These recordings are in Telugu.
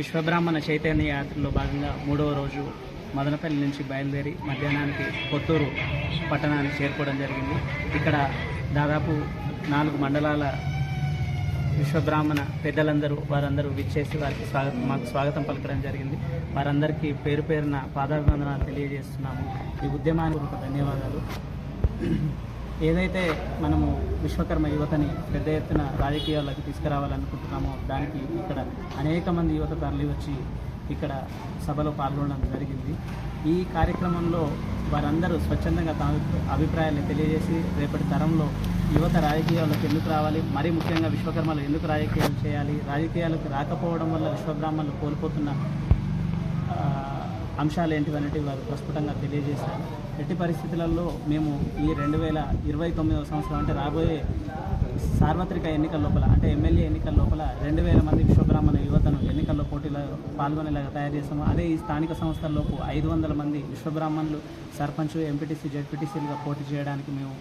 విశ్వబ్రాహ్మణ చైతన్య యాత్రలో భాగంగా మూడవ రోజు మదనపల్లి నుంచి బయలుదేరి మధ్యాహ్నానికి కొత్తూరు పట్టణానికి చేరుకోవడం జరిగింది. ఇక్కడ దాదాపు నాలుగు మండలాల విశ్వబ్రాహ్మణ పెద్దలందరూ వారందరూ విచ్చేసి వారికి స్వాగతం మాకు స్వాగతం పలకడం జరిగింది. వారందరికీ పేరు పేరున పాదాభివందనాలు తెలియజేస్తున్నాము. ఈ ఉద్యమానికి ధన్యవాదాలు. ఏదైతే మనము విశ్వకర్మ యువతని పెద్ద ఎత్తున రాజకీయాల్లోకి తీసుకురావాలనుకుంటున్నామో దానికి ఇక్కడ అనేక మంది యువత తరలి వచ్చి ఇక్కడ సభలో పాల్గొనడం జరిగింది. ఈ కార్యక్రమంలో వారందరూ స్వచ్ఛందంగా తమ అభిప్రాయాన్ని తెలియజేసి రేపటి తరంలో యువత రాజకీయాల్లోకి ఎందుకు రావాలి? మరీ ముఖ్యంగా విశ్వకర్మలు ఎందుకు రాజకీయాలు చేయాలి? రాజకీయాలకు రాకపోవడం వల్ల విశ్వబ్రాహ్మణులు కోల్పోతున్న అంశాలు ఏంటివనేటివి వారు ప్రస్ఫుటంగా తెలియజేశారు. ఎట్టి పరిస్థితులలో మేము ఈ రెండు వేల ఇరవై తొమ్మిదవ సంవత్సరం అంటే రాబోయే సార్వత్రిక ఎన్నికల లోపల అంటే ఎమ్మెల్యే ఎన్నికల లోపల రెండు వేల మంది విశ్వబ్రాహ్మణ యువతను ఎన్నికల్లో పోటీలో పాల్గొనేలాగా తయారు చేస్తాము అదే ఈ స్థానిక సంస్థల్లోపు ఐదు వందల మంది విశ్వబ్రాహ్మణులు సర్పంచ్ ఎంపీటీసీ జెడ్పీటీసీలుగా పోటీ చేయడానికి మేము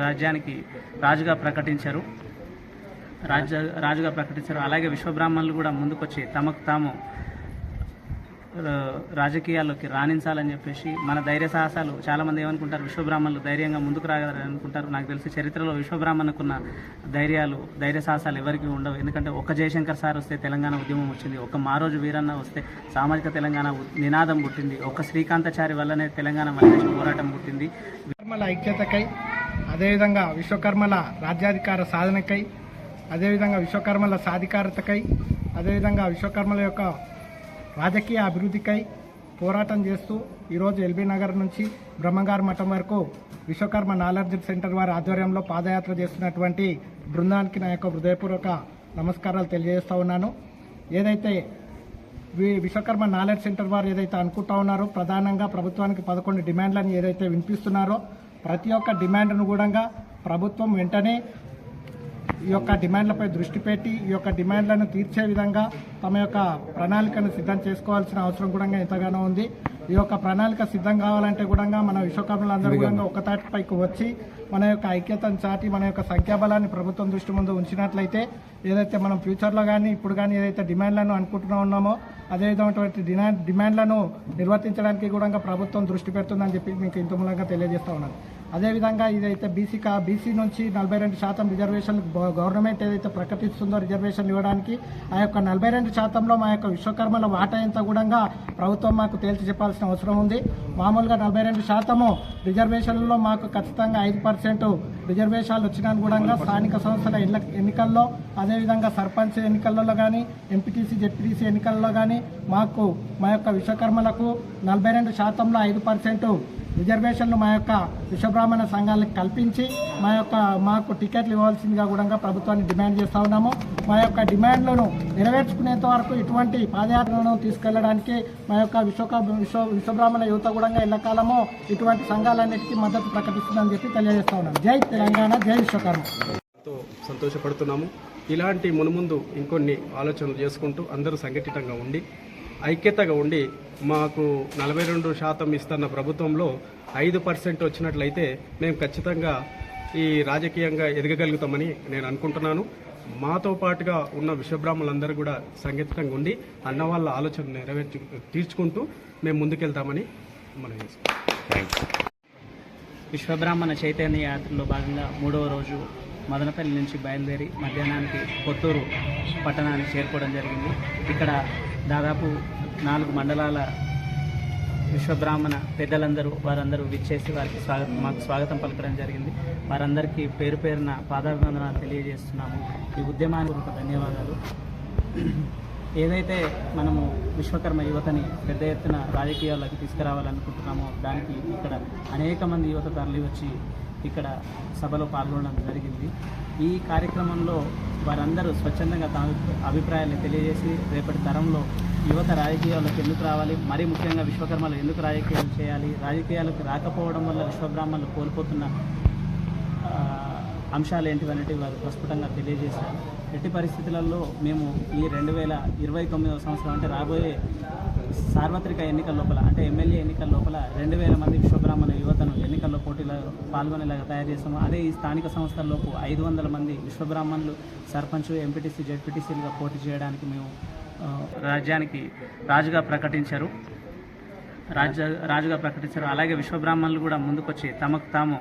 రాజ్యానికి రాజుగా ప్రకటించారు. రాజ రాజుగా ప్రకటించారు. అలాగే విశ్వబ్రాహ్మణులు కూడా ముందుకొచ్చి తమకు తాము రాజకీయాల్లోకి రాణించాలని చెప్పేసి మన ధైర్య సాహసాలు చాలామంది ఏమనుకుంటారు? విశ్వబ్రాహ్మణులు ధైర్యంగా ముందుకు రాగలరని అనుకుంటారు. నాకు తెలిసి చరిత్రలో విశ్వబ్రాహ్మణుకున్న ధైర్యాలు ధైర్య సాహసాలు ఎవరికి ఉండవు. ఎందుకంటే ఒక జయశంకర్ సార్ వస్తే తెలంగాణ ఉద్యమం వచ్చింది. ఒక మారోజు వీరన్న వస్తే సామాజిక తెలంగాణ నినాదం పుట్టింది. ఒక శ్రీకాంతాచారి వల్లనే తెలంగాణ మహిళ పోరాటం పుట్టింది. విశ్వకర్మల ఐక్యతకై అదేవిధంగా విశ్వకర్మల రాజ్యాధికార సాధనకై అదేవిధంగా విశ్వకర్మల సాధికారతకై అదేవిధంగా విశ్వకర్మల యొక్క రాజకీయ అభివృద్ధికై పోరాటం చేస్తూ ఈరోజు ఎల్బీ నగర్ నుంచి బ్రహ్మంగారు మఠం వరకు విశ్వకర్మ నాలెడ్జ్ సెంటర్ వారి ఆధ్వర్యంలో పాదయాత్ర చేస్తున్నటువంటి బృందానికి నా యొక్క హృదయపూర్వక నమస్కారాలు తెలియజేస్తూ ఉన్నాను. ఏదైతే వి- విశ్వకర్మ నాలెడ్జ్ సెంటర్ వారు ఏదైతే అనుకుంటా ఉన్నారో ప్రధానంగా ప్రభుత్వానికి పదకొండు డిమాండ్లను ఏదైతే వినిపిస్తున్నారో ప్రతి ఒక్క డిమాండ్ను కూడా ప్రభుత్వం వెంటనే ఈ యొక్క డిమాండ్లపై దృష్టి పెట్టి ఈ యొక్క డిమాండ్లను తీర్చే విధంగా తమ యొక్క ప్రణాళికను సిద్ధం చేసుకోవాల్సిన అవసరం కూడా ఎంతగానో ఉంది. ఈ యొక్క ప్రణాళిక సిద్ధం కావాలంటే కూడా మన విశ్వకర్మలందరూ కూడా ఒక తాటిపైకి వచ్చి మన యొక్క ఐక్యతను చాటి మన యొక్క సంఖ్యాబలాన్ని ప్రభుత్వం దృష్టి ముందు ఉంచినట్లయితే ఏదైతే మనం ఫ్యూచర్లో కానీ ఇప్పుడు కానీ ఏదైతే డిమాండ్లను అనుకుంటున్నా ఉన్నామో అదే విధమైనటువంటి డిమాండ్ డిమాండ్లను నిర్వర్తించడానికి కూడా ప్రభుత్వం దృష్టి పెడుతుందని చెప్పి మీకు ఇంత మూలంగా తెలియజేస్తా ఉన్నాను. అదేవిధంగా ఇదైతే బీసీ కా బీసీ నుంచి నలభై రెండు శాతం రిజర్వేషన్ గవర్నమెంట్ ఏదైతే ప్రకటిస్తుందో రిజర్వేషన్ ఇవ్వడానికి ఆ యొక్క నలభై రెండు శాతంలో మా యొక్క విశ్వకర్మల వాటా ఎంత కూడా ప్రభుత్వం మాకు తేల్చి చెప్పాల్సిన అవసరం ఉంది. మామూలుగా నలభై రెండు శాతము రిజర్వేషన్లలో మాకు ఖచ్చితంగా ఐదు పర్సెంట్ రిజర్వేషన్లు వచ్చినా కూడా స్థానిక సంస్థల ఎన్నికల్లో అదేవిధంగా సర్పంచ్ ఎన్నికల్లో కానీ ఎంపీటీసీ జెడ్పీటీసీ ఎన్నికల్లో కానీ మాకు మా యొక్క విశ్వకర్మలకు నలభై రెండు శాతంలో ఐదు పర్సెంట్ రిజర్వేషన్లు మా యొక్క విశ్వబ్రాహ్మణ సంఘాలకు కల్పించి మా యొక్క మాకు టికెట్లు ఇవ్వాల్సిందిగా కూడా ప్రభుత్వాన్ని డిమాండ్ చేస్తూ ఉన్నాము. మా యొక్క డిమాండ్లను నెరవేర్చుకునేంత వరకు ఇటువంటి పాదయాత్రలను తీసుకెళ్ళడానికి మా యొక్క విశ్వక విశ్వ విశ్వబ్రాహ్మణ యువత కూడా ఎల్లకాలము ఇటువంటి సంఘాలన్నిటికీ మద్దతు ప్రకటిస్తుందని చెప్పి తెలియజేస్తా ఉన్నాం. జై తెలంగాణ జై విశ్వకర్మ. సంతోషపడుతున్నాము. ఇలాంటి మునుముందు ఇంకొన్ని ఆలోచనలు చేసుకుంటూ అందరూ సంఘటితంగా ఉండి ఐక్యతగా ఉండి మాకు నలభై రెండు శాతం ఇస్తున్న ప్రభుత్వంలో ఐదు పర్సెంట్ వచ్చినట్లయితే మేము ఖచ్చితంగా ఈ రాజకీయంగా ఎదగగలుగుతామని నేను అనుకుంటున్నాను. మాతో పాటుగా ఉన్న విశ్వబ్రాహ్మణులందరూ కూడా సంఘటితంగా ఉండి అన్న వాళ్ళ ఆలోచన నెరవేర్చు తీర్చుకుంటూ మేము ముందుకెళ్తామని మనం విశ్వబ్రాహ్మణ చైతన్య యాత్రలో భాగంగా మూడవ రోజు మదనపల్లి నుంచి బయలుదేరి మధ్యాహ్నానికి కొత్తూరు పట్టణానికి చేరుకోవడం జరిగింది. ఇక్కడ దాదాపు నాలుగు మండలాల విశ్వబ్రాహ్మణ పెద్దలందరూ వారందరూ విచ్చేసి వారికి స్వాగతం మాకు స్వాగతం పలకడం జరిగింది. వారందరికీ పేరు పేరున పాదాభివందనాలు తెలియజేస్తున్నాము. ఈ ఉద్యమానికి ధన్యవాదాలు. ఏదైతే మనము విశ్వకర్మ యువతని పెద్ద ఎత్తున రాజకీయాల్లోకి తీసుకురావాలనుకుంటున్నామో దానికి ఇక్కడ అనేక మంది యువత తరలి వచ్చి ఇక్కడ సభలో పాల్గొనడం జరిగింది. ఈ కార్యక్రమంలో వారందరూ స్వచ్ఛందంగా తమ అభిప్రాయాన్ని తెలియజేసి రేపటి తరంలో యువత రాజకీయాల్లోకి ఎందుకు రావాలి? మరీ ముఖ్యంగా విశ్వకర్మలు ఎందుకు రాజకీయాలు చేయాలి? రాజకీయాలకు రాకపోవడం వల్ల విశ్వబ్రాహ్మణులు కోల్పోతున్న అంశాలు ఏంటివనేటివి వారు ప్రస్ఫుటంగా తెలియజేశారు. ఎట్టి పరిస్థితులలో మేము ఈ రెండు వేల ఇరవై తొమ్మిదవ సంవత్సరం అంటే రాబోయే సార్వత్రిక ఎన్నికల లోపల అంటే ఎమ్మెల్యే ఎన్నికల లోపల రెండు వేల మంది విశ్వబ్రాహ్మణ యువతను ఎన్నికల్లో పోటీలో పాల్గొనేలాగా తయారు చేస్తాము అదే ఈ స్థానిక సంస్థల్లోపు ఐదు వందల మంది విశ్వబ్రాహ్మణులు సర్పంచ్ ఎంపీటీసీ జెడ్పీటీసీలుగా పోటీ చేయడానికి మేము రాజ్యానికి రాజుగా ప్రకటించారు. రాజ్య రాజుగా ప్రకటించారు. అలాగే విశ్వబ్రాహ్మణులు కూడా ముందుకొచ్చి తమకు తాము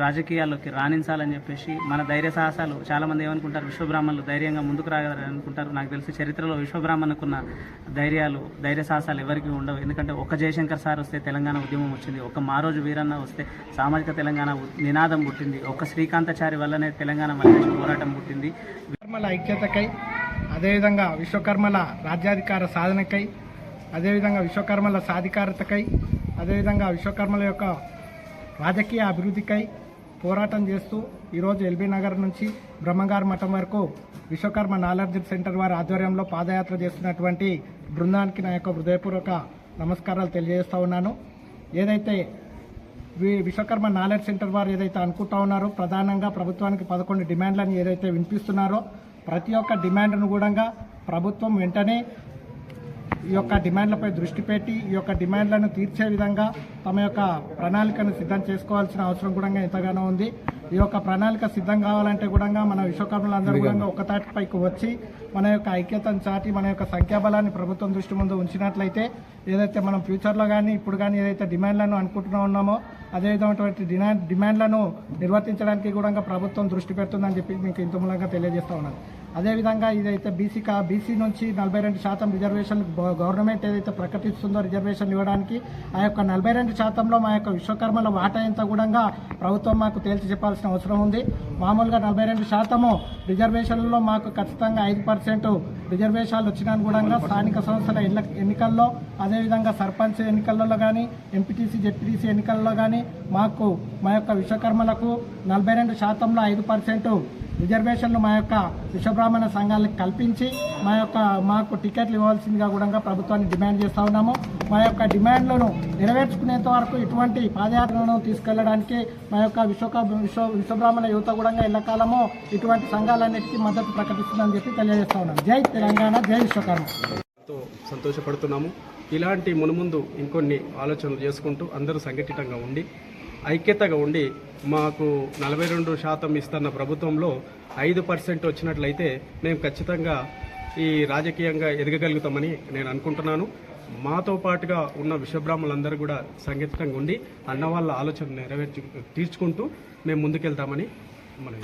రాజకీయాల్లోకి రాణించాలని చెప్పేసి మన ధైర్య సాహసాలు చాలామంది ఏమనుకుంటారు? విశ్వబ్రాహ్మణులు ధైర్యంగా ముందుకు రాగలరు అనుకుంటారు. నాకు తెలిసి చరిత్రలో విశ్వబ్రాహ్మణుకున్న ధైర్యాలు ధైర్య సాహసాలు ఎవరికి ఉండవు. ఎందుకంటే ఒక జయశంకర్ సార్ వస్తే తెలంగాణ ఉద్యమం వచ్చింది. ఒక మారోజు వీరన్న వస్తే సామాజిక తెలంగాణ నినాదం పుట్టింది. ఒక శ్రీకాంతాచారి వల్లనే తెలంగాణ మళ్ళీ పోరాటం పుట్టింది. విశ్వకర్మల ఐక్యతకై అదేవిధంగా విశ్వకర్మల రాజ్యాధికార సాధనకై అదేవిధంగా విశ్వకర్మల సాధికారతకై అదేవిధంగా విశ్వకర్మల యొక్క రాజకీయ అభివృద్ధికై పోరాటం చేస్తూ ఈరోజు ఎల్బీ నగర్ నుంచి బ్రహ్మంగారు మఠం వరకు విశ్వకర్మ నాలెడ్జ్ సెంటర్ వారి ఆధ్వర్యంలో పాదయాత్ర చేస్తున్నటువంటి బృందానికి నా యొక్క హృదయపూర్వక నమస్కారాలు తెలియజేస్తూ ఉన్నాను. ఏదైతే వి- విశ్వకర్మ నాలెడ్జ్ సెంటర్ వారు ఏదైతే అనుకుంటా ఉన్నారో ప్రధానంగా ప్రభుత్వానికి పదకొండు డిమాండ్లను ఏదైతే వినిపిస్తున్నారో ప్రతి ఒక్క డిమాండ్ను కూడా ప్రభుత్వం వెంటనే ఈ యొక్క డిమాండ్లపై దృష్టి పెట్టి ఈ యొక్క డిమాండ్లను తీర్చే విధంగా తమ యొక్క ప్రణాళికను సిద్ధం చేసుకోవాల్సిన అవసరం కూడా ఎంతగానో ఉంది. ఈ యొక్క ప్రణాళిక సిద్ధం కావాలంటే కూడా మన విశ్వకర్మలందరూ కూడా ఒక తాటిపైకి వచ్చి మన యొక్క ఐక్యతను చాటి మన యొక్క సంఖ్యాబలాన్ని ప్రభుత్వం దృష్టి ముందు ఉంచినట్లయితే ఏదైతే మనం ఫ్యూచర్లో కానీ ఇప్పుడు కానీ ఏదైతే డిమాండ్లను అనుకుంటున్నా ఉన్నామో అదే విధమైనటువంటి డిమాండ్ డిమాండ్లను నిర్వర్తించడానికి కూడా ప్రభుత్వం దృష్టి పెడుతుందని చెప్పి మీకు ఇంత మూలంగా తెలియజేస్తా ఉన్నాను. అదేవిధంగా ఇదైతే బీసీ కా బీసీ నుంచి నలభై రెండు శాతం రిజర్వేషన్ గవర్నమెంట్ ఏదైతే ప్రకటిస్తుందో రిజర్వేషన్ ఇవ్వడానికి ఆ యొక్క నలభై రెండు శాతంలో మా యొక్క విశ్వకర్మల వాటా ఎంత కూడా ప్రభుత్వం మాకు తేల్చి చెప్పాల్సిన అవసరం ఉంది. మామూలుగా నలభై రెండు శాతము రిజర్వేషన్లలో మాకు ఖచ్చితంగా ఐదు పర్సెంట్ రిజర్వేషన్లు వచ్చినా కూడా స్థానిక సంస్థల ఎన్నిక ఎన్నికల్లో అదేవిధంగా సర్పంచ్ ఎన్నికల్లో కానీ ఎంపీటీసీ జెడ్పీటీసీ ఎన్నికల్లో కానీ మాకు మా యొక్క విశ్వకర్మలకు నలభై రెండు శాతంలో ఐదు పర్సెంట్ రిజర్వేషన్లు మా యొక్క విశ్వబ్రాహ్మణ సంఘాలకు కల్పించి మా యొక్క మాకు టికెట్లు ఇవ్వాల్సిందిగా కూడా ప్రభుత్వాన్ని డిమాండ్ చేస్తూ ఉన్నాము. మా యొక్క డిమాండ్లను నెరవేర్చుకునేంత వరకు ఇటువంటి పాదయాత్రలను తీసుకెళ్ళడానికి మా యొక్క విశ్వక విశ్వ విశ్వబ్రాహ్మణ యువత కూడా ఎల్లకాలము ఇటువంటి సంఘాలన్నిటికీ మద్దతు ప్రకటిస్తుందని చెప్పి తెలియజేస్తా ఉన్నాం జై తెలంగాణ జై విశ్వకర్మ. సంతోషపడుతున్నాము. ఇలాంటి మునుముందు ఇంకొన్ని ఆలోచనలు చేసుకుంటూ అందరూ సంఘటితంగా ఉండి ఐక్యతగా ఉండి మాకు నలభై రెండు శాతం ఇస్తున్న ప్రభుత్వంలో ఐదు పర్సెంట్ వచ్చినట్లయితే మేము ఖచ్చితంగా ఈ రాజకీయంగా ఎదగగలుగుతామని నేను అనుకుంటున్నాను. మాతో పాటుగా ఉన్న విశ్వబ్రాహ్మలందరూ కూడా సంఘటితంగా ఉండి అన్న వాళ్ళ ఆలోచన నెరవేర్చు తీర్చుకుంటూ మేము ముందుకెళ్తామని మనం